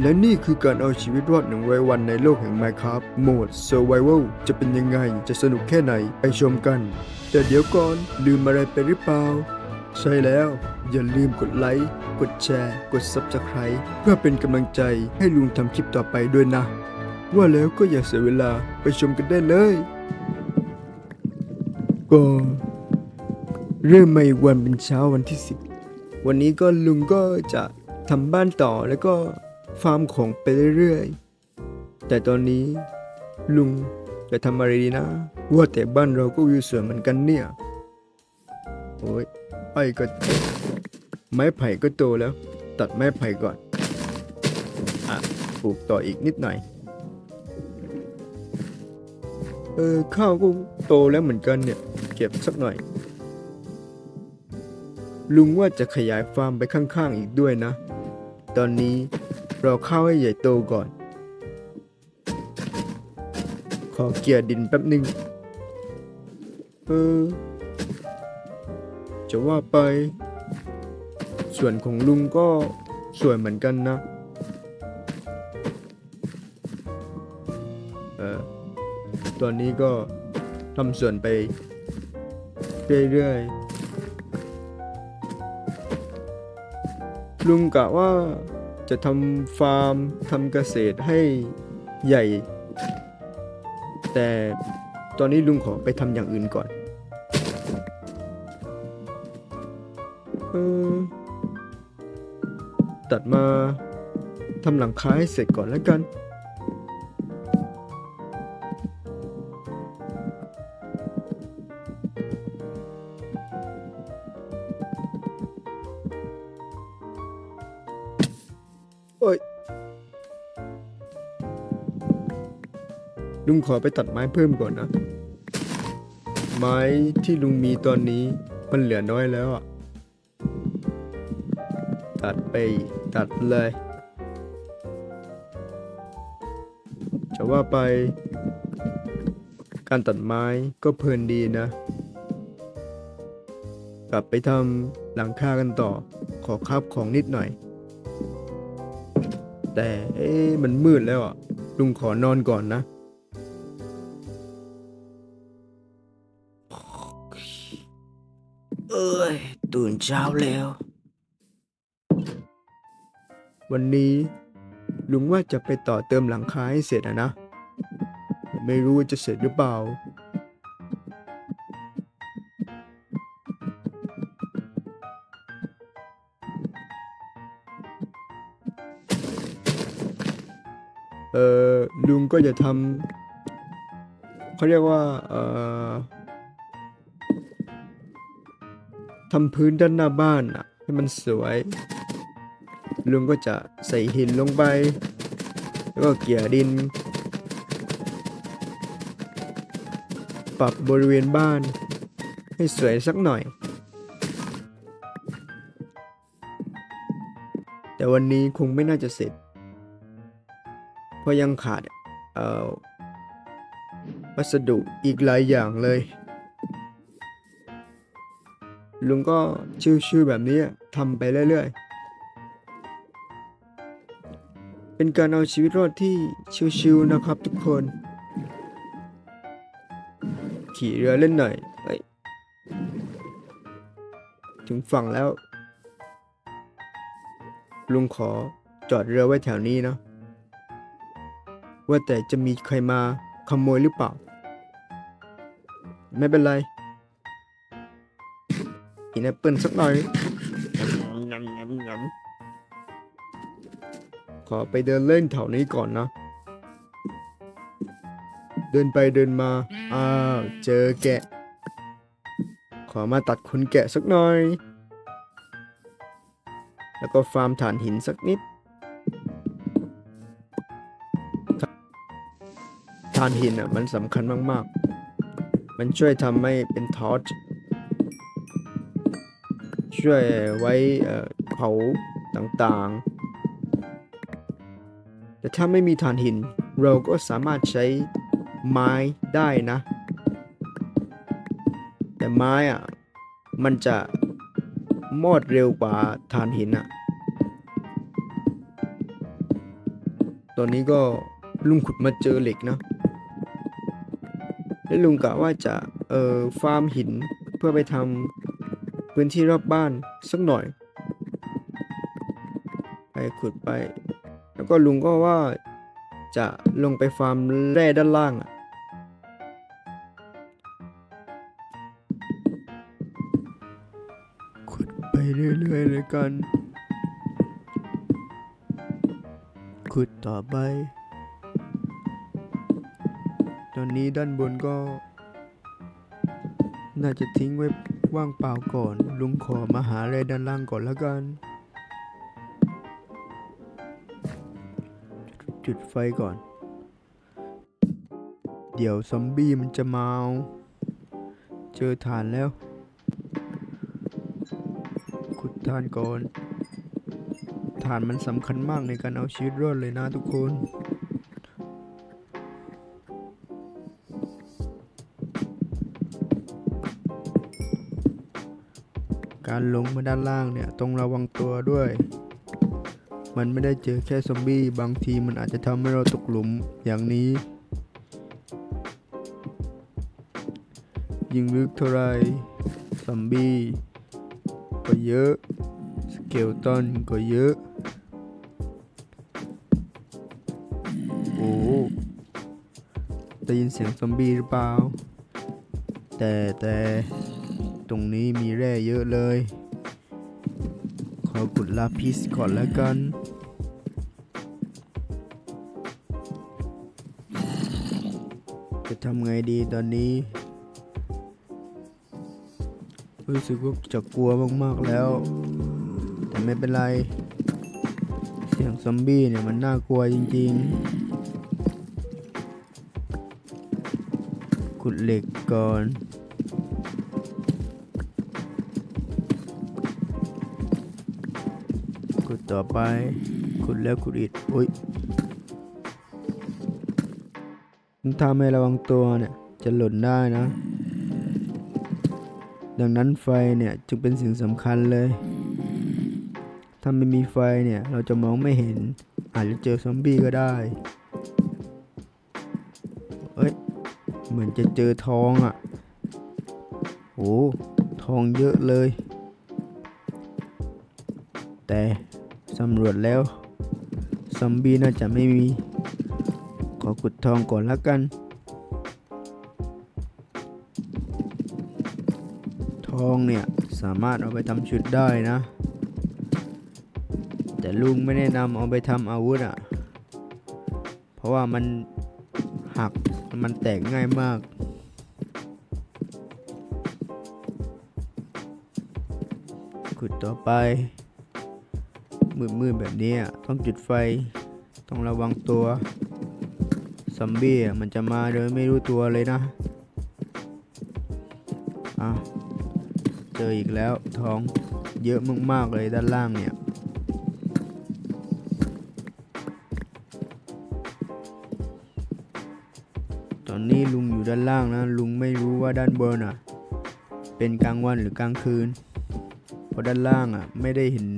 และนี่คือการเอาชีวิตรอดหนึ่งร้อยวันในโลกแห่ง Minecraft โหมด Survival จะเป็นยังไง จะสนุกแค่ไหน ไปชมกัน แต่เดี๋ยวก่อน ลืมอะไรไปหรือเปล่า ใช่แล้ว อย่าลืมกดไลค์ กดแชร์ กด Subscribe เพื่อเป็นกำลังใจให้ลุงทำคลิปต่อไปด้วยนะ ว่าแล้วก็อย่าเสียเวลาไปชมกันได้เลยก็เริ่มมาอีกวันเป็นเช้าวันที่สิบวันนี้ก็ลุงก็จะทำบ้านต่อแล้วก็ ฟาร์มของไปเรื่อยๆ แต่ตอนนี้ ลุงจะทำอะไรดีนะ ว่าแต่บ้านเราก็วิวสวยเหมือนกันเนี่ย โอ้ยไอ้ก็ ไม้ไผ่ก็โตแล้ว ตัดไม้ไผ่ก่อน อะปลูกต่ออีกนิดหน่อย เออ ข้าวก็โตแล้วเหมือนกันเนี่ย เก็บสักหน่อย ลุงว่าจะขยายฟาร์มไปข้างๆอีกด้วยนะ ตอนนี้ เรอข้าให้ใหญ่โตก่อน ขอเกี่ยดินแป๊บหนึ่งเออ จะว่าไป ส่วนของลุงก็สวยเหมือนกันนะ เออ ตอนนี้ก็ทำส่วนไปเรื่อยๆลุงกะว่า จะทำฟาร์มทำเกษตรให้ใหญ่ แต่ตอนนี้ลุงขอไปทำอย่างอื่นก่อนเออตัดมาทำหลังคาให้เสร็จก่อนแล้วกัน ลุงขอไปตัดไม้เพิ่มก่อนนะ ไม้ที่ลุงมีตอนนี้มันเหลือน้อยแล้วอะ ตัดไปตัดเลย จะว่าไป การตัดไม้ก็เพลินดีนะ กลับไปทำหลังคากันต่อขอคาบของนิดหน่อย แต่เอ๊ะมันมืดแล้วอะลุงขอนอนก่อนนะ ตื่นเช้าแล้ว วันนี้ ลุงว่าจะไปต่อเติมหลังคาให้เสร็จอะนะ ไม่รู้ว่าจะเสร็จหรือเปล่า เออลุงก็จะทำเขาเรียกว่า เออ ทำพื้นด้านหน้าบ้านอะให้มันสวย ลุงก็จะใส่หินลงไป แล้วก็เกี่ยดิน ปรับบริเวณบ้าน ให้สวยสักหน่อย แต่วันนี้คงไม่น่าจะเสร็จ เพราะยังขาด เอ่อวัสดุอีกหลายอย่างเลย ลุงก็ชิวๆแบบนี้ทำไปเรื่อยๆ เป็นการเอาชีวิตรอดที่ชิวๆนะครับทุกคน ขี่เรือเล่นหน่อยเฮ้ยถึงฝั่งแล้ว ลุงขอจอดเรือไว้แถวนี้นะว่าแต่จะมีใครมาขโมยหรือเปล่า ไม่เป็นไร กินแอปเปิลสักหน่อย ขอไปเดินเล่นแถวนี้ก่อนนะ เดินไปเดินมา อ้าว เจอแกะ ขอมาตัดขนแกะสักหน่อย แล้วก็ฟาร์มฐานหินสักนิดฐานหินอะมันสำคัญมาก ๆ มันช่วยทำให้เป็นทอร์ช ช่วยไว้เผาต่างๆ แต่ถ้าไม่มีถ่านหิน เราก็สามารถใช้ไม้ได้นะ แต่ไม้อะ มันจะมอดเร็วกว่าถ่านหินอะ ตอนนี้ก็ลุงขุดมาเจอเหล็กนะแล้วลุงกะว่าจะเอ่อฟาร์มหินเพื่อไปทำ พื้นที่รอบบ้านสักหน่อย ไปขุดไป แล้วก็ลุงก็ว่าจะลงไปฟาร์มแร่ด้านล่างอะขุดไปเรื่อยๆเลยกัน ขุดต่อไป ตอนนี้ด้านบนก็ น่าจะทิ้งไว้ ว่างเปล่าก่อน ลุงขอมาหาอะไรด้านล่างก่อนล้วกัน จุดไฟก่อน เดี๋ยวซอมบี้มันจะมาเอาเจอฐานแล้ว ขุดฐานก่อน ฐานมันสำคัญมากในการเอาชีวิตรอดเลยนะทุกคน การลงมาด้านล่างเนี่ยต้องระวังตัวด้วย มันไม่ได้เจอแค่ซอมบี้บางทีมันอาจจะทำให้เราตกหลุมอย่างนี้ ยิงลึกเท่าไรซอมบี้ก็เยอะ สเกลตันก็เยอะ โอ้ได้ยินเสียงซอมบี้หรือเปล่า แต่แต่ ตรงนี้มีแร่เยอะเลย ขอกุดลาพิสก่อนแล้วกัน จะทำไงดีตอนนี้ รู้สึกว่าจะกลัวมากๆแล้ว แต่ไม่เป็นไร เสียงซอมบี้เนี่ยมันน่ากลัวจริงๆ ขุดเหล็กก่อน ต่อไปขุดแล้วขุดอีกอุ้ยถ้าไม่ระวังตัวเนี่ยจะหล่นได้นะ ดังนั้นไฟเนี่ยจึงเป็นสิ่งสำคัญเลย ถ้าไม่มีไฟเนี่ยเราจะมองไม่เห็น อาจจะเจอซอมบี้ก็ได้เอ้ยเหมือนจะเจอทองอะ่ะโอ้ทองเยอะเลย แต่ สำรวจแล้ว ซอมบี้น่าจะไม่มี ขอขุดทองก่อนละกัน ทองเนี่ย สามารถเอาไปทำชุดได้นะ แต่ลุงไม่แนะนำเอาไปทำอาวุธอะ เพราะว่ามันหักมันแตกง่ายมากขุดต่อไป มืดๆแบบนี้ต้องจุดไฟ ต้องระวังตัวซอมบี้มันจะมาโดยไม่รู้ตัวเลยนะอะเจออีกแล้วท้องเยอะมากๆเลยด้านล่างเนี่ยตอนนี้ลุงอยู่ด้านล่างนะ ลุงไม่รู้ว่าด้านบนอะ เป็นกลางวันหรือกลางคืนเพราะด้านล่างอะ ไม่ได้เห็น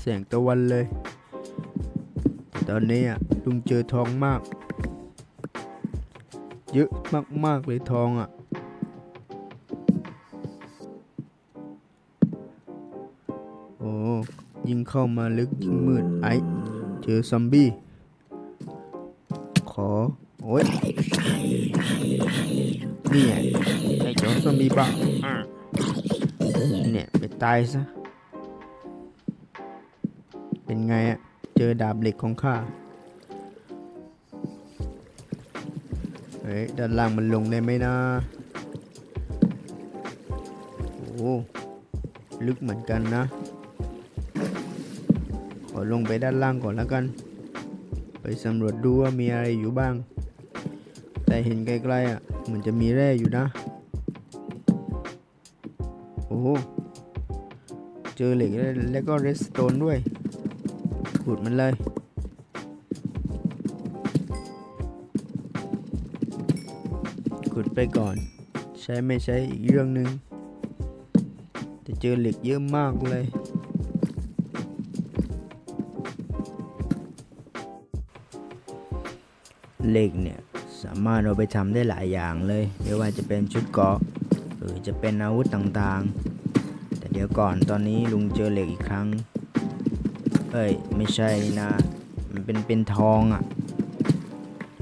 แสงตะวันเลยแต่ตอนนี้อะลุงเจอทองมาก เยอะมากๆเลยทองอะ โอ้ยิ่งเข้ามาลึกยิ่งมืดไอเจอซอมบี้ ขอ โอ้ยนี่ไงไอ้เจ้าซอมบี้บ้าเนี่ยไปตายซะ เป็นไงอะเจอดาบเหล็กของข้า เฮ้ย ด้านล่างมันลงได้ไหมนะ โอ้ลึกเหมือนกันนะ ขอลงไปด้านล่างก่อนแล้วกัน ไปสำรวจดูว่ามีอะไรอยู่บ้าง แต่เห็นไกลๆอะเหมือนจะมีแร่อยู่นะ โอ้เจอเหล็กแล้วแล้วก็เรสโตนด้วย ขุดมันเลย ขุดไปก่อน ใช้ไม่ใช้อีกเรื่องหนึ่งแต่เจอเหล็กเยอะมากเลย เหล็กเนี่ย สามารถเอาไปทำได้หลายอย่างเลยไม่ว่าจะเป็นชุดเกราะ หรือจะเป็นอาวุธต่างๆ แต่เดี๋ยวก่อนตอนนี้ลุงเจอเหล็กอีกครั้ง เอ้ย ไม่ใช่นะ มันเป็นเป็นทองอะ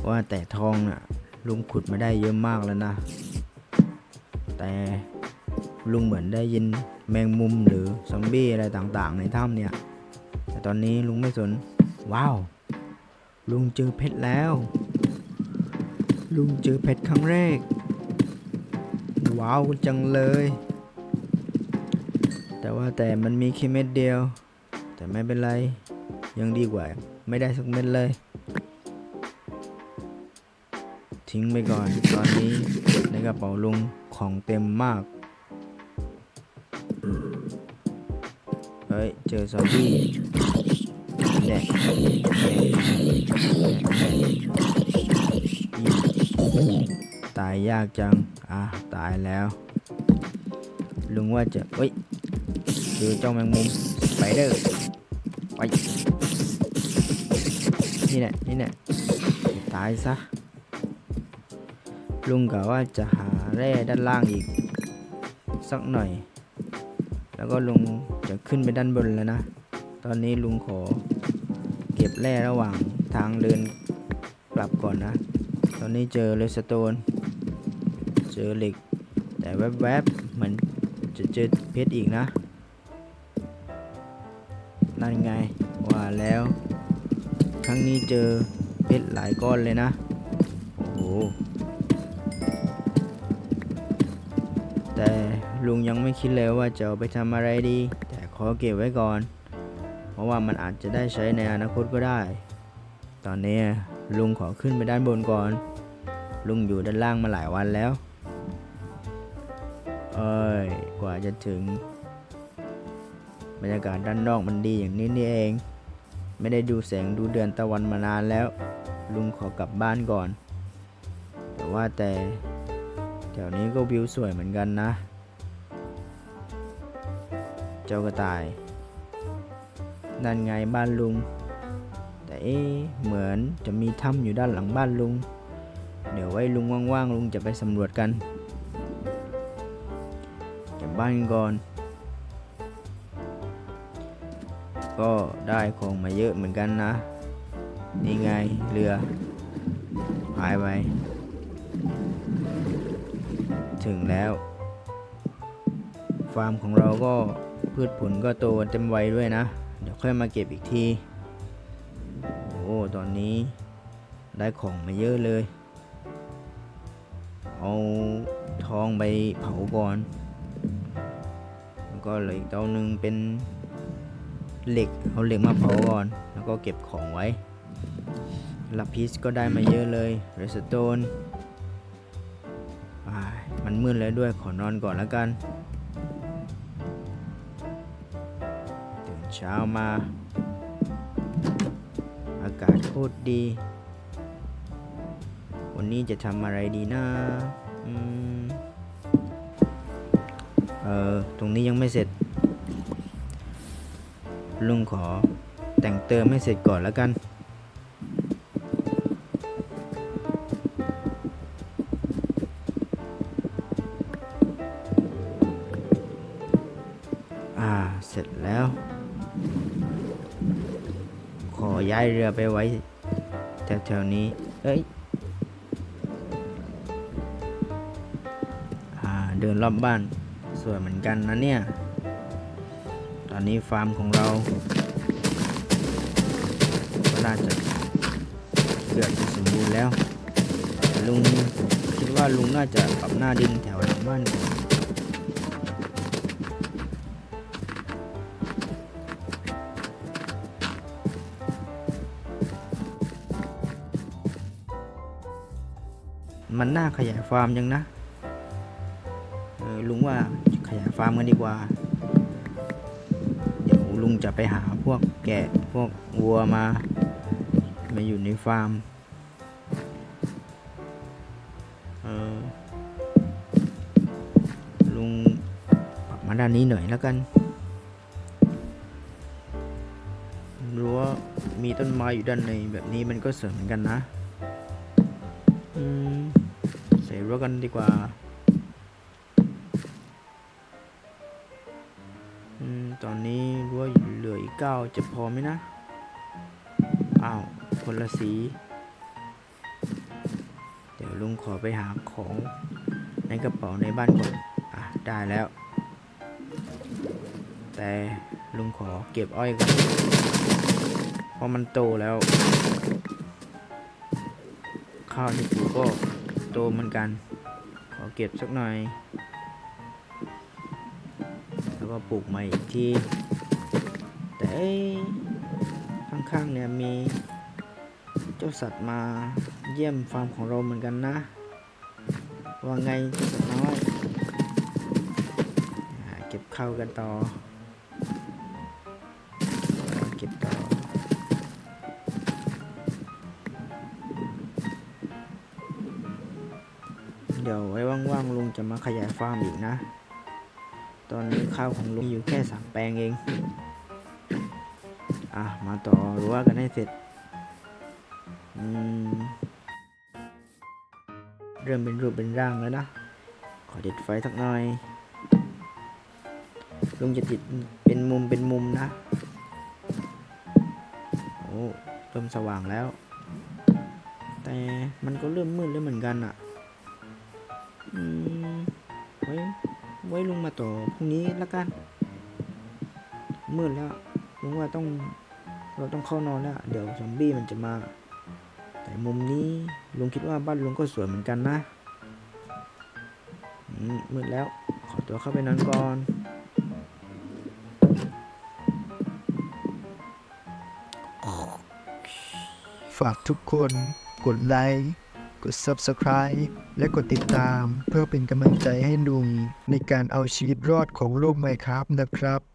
ว่าแต่ทองน่ะ ลุงขุดมาได้เยอะมากแล้วนะ แต่ลุงเหมือนได้ยินแมงมุมหรือซอมบี้อะไรต่างๆ ในถ้ำเนี่ย แต่ตอนนี้ลุงไม่สน ว้าว ลุงเจอเพชรแล้ว ลุงเจอเพชรครั้งแรก ว้าวจังเลย แต่ว่าแต่มันมีแค่เม็ดเดียว แต่ไม่เป็นไร ยังดีกว่า ไม่ได้สักเม็ดเลย ทิ้งไปก่อน ตอนนี้ในกระเป๋าลุงของเต็มมาก เฮ้ย เจอซอมบี้แดกตายยากจัง อะ ตายแล้ว ลุงว่าจะเฮ้ยเจอเจ้าแมงมุมไปเดอ นี่แหละนี่แหละตายซะ ลุงกะว่าจะหาแร่ด้านล่างอีก สักหน่อย แล้วก็ลุงจะขึ้นไปด้านบนแล้วนะ ตอนนี้ลุงขอ เก็บแร่ระหว่างทางเดินกลับก่อนนะ ตอนนี้เจอเลสโตน เจอเหล็ก แต่แวบๆเหมือนจะเจอเพชรอีกนะ นั่นไง ว่าแล้ว ครั้งนี้เจอเพชรหลายก้อนเลยนะ โอ้โห แต่ลุงยังไม่คิดเลยว่าจะเอาไปทำอะไรดี แต่ขอเก็บไว้ก่อน เพราะว่ามันอาจจะได้ใช้ในอนาคตก็ได้ ตอนนี้ลุงขอขึ้นไปด้านบนก่อน ลุงอยู่ด้านล่างมาหลายวันแล้ว เอ้ย กว่าจะถึง บรรยากาศด้านนอกมันดีอย่างนี้นี่เอง ไม่ได้ดูแสงดูเดือนตะวันมานานแล้ว ลุงขอกลับบ้านก่อน แต่ว่าแต่แถวนี้ก็วิวสวยเหมือนกันนะ เจ้ากระต่าย นั่นไงบ้านลุง แต่เอ๊เหมือนจะมีถ้ำอยู่ด้านหลังบ้านลุง เดี๋ยวไว้ลุงว่างๆลุงจะไปสำรวจกัน เก็บบ้านก่อน ก็ได้ของมาเยอะเหมือนกันนะ นี่ไงเรือ หายไป ถึงแล้ว ฟาร์มของเราก็พืชผลก็โตเต็มวัยด้วยนะ เดี๋ยวค่อยมาเก็บอีกที โอ้ ตอนนี้ได้ของมาเยอะเลย เอาทองไปเผาก่อน แล้วก็เหลืออีกเตาหนึ่งเป็น เหล็กเอาเหล็กมาเผาก่อน แล้วก็เก็บของไว้ลาพิสก็ได้มาเยอะเลยเรสโตนมันมืดแล้วด้วยขอนอนก่อนแล้วกันตื่นเช้ามา อากาศโคตรดี วันนี้จะทำอะไรดีนะอเออตรงนี้ยังไม่เสร็จ ลุงขอแต่งเติมให้เสร็จก่อนแล้วกัน อ่า เสร็จแล้ว ขอย้ายเรือไปไว้แถวๆนี้ เอ้ยอ่าเดินรอบบ้านสวยเหมือนกันนะเนี่ย อนนี้ฟาร์มของเราก็น่าจะเกือบจะสมบูรณ์แล้ว ลุงคิดว่าลุงน่าจะปรับหน้าดินแถวหลังบ้านก่อนมันน่าขยายฟาร์มยังนะ เออลุงว่าขยายฟาร์มกันดีกว่า ลุงจะไปหาพวกแกะพวกวัวมา มาอยู่ในฟาร์มลุงปรับมาด้านนี้หน่อยแล้วกันรั้วมีต้นไม้อยู่ด้านในแบบนี้มันก็เสวยเหมือนกันนะ ใส่รถกันดีกว่า ตอนนี้รั้วเหลืออีกเก้าจะพอไหมนะ อ้าว คนละสี เดี๋ยวลุงขอไปหาของในกระเป๋าในบ้านก่อน อะ ได้แล้ว แต่ลุงขอเก็บอ้อยก่อนเพราะมันโตแล้ว ข้าวที่ปลูกก็โตเหมือนกัน ขอเก็บสักหน่อย แล้วก็ปลูกใหม่อีกทีแต่ข้างๆเนี่ยมีเจ้าสัตว์มาเยี่ยมฟาร์มของเราเหมือนกันนะ ว่าไงเจ้าสัตว์น้อยเก็บข้าวกันต่อ เก็บต่อเดี๋ยวไว้ว่างๆลุงจะมาขยายฟาร์มอีกนะ ตอนนี้ข้าวของลุงมีอยู่แค่สามแปลงเอง อะ มาต่อรั้วกันให้เสร็จ อืม เริ่มเป็นรูปเป็นร่างแล้วนะ ขอเด็ดไฟสักหน่อย ลุงจะติดเป็นมุมเป็นมุมนะ โอ้เริ่มสว่างแล้ว แต่มันก็เริ่มมืดแล้วเหมือนกันอะอืมไว้ ไว้ลุงมาต่อพรุ่งนี้ละกันมืดแล้วลุงว่าต้องเราต้องเข้านอนแล้วเดี๋ยวซอมบี้มันจะมา แต่มุมนี้ลุงคิดว่าบ้านลุงก็สวยเหมือนกันนะอืมมืดแล้ว ขอตัวเข้าไปนอนก่อนฝากทุกคนกดไลค์ กด Subscribe และกดติดตามเพื่อเป็นกำลังใจให้ลุงในการเอาชีวิตรอดของโลกไมครับนะครับ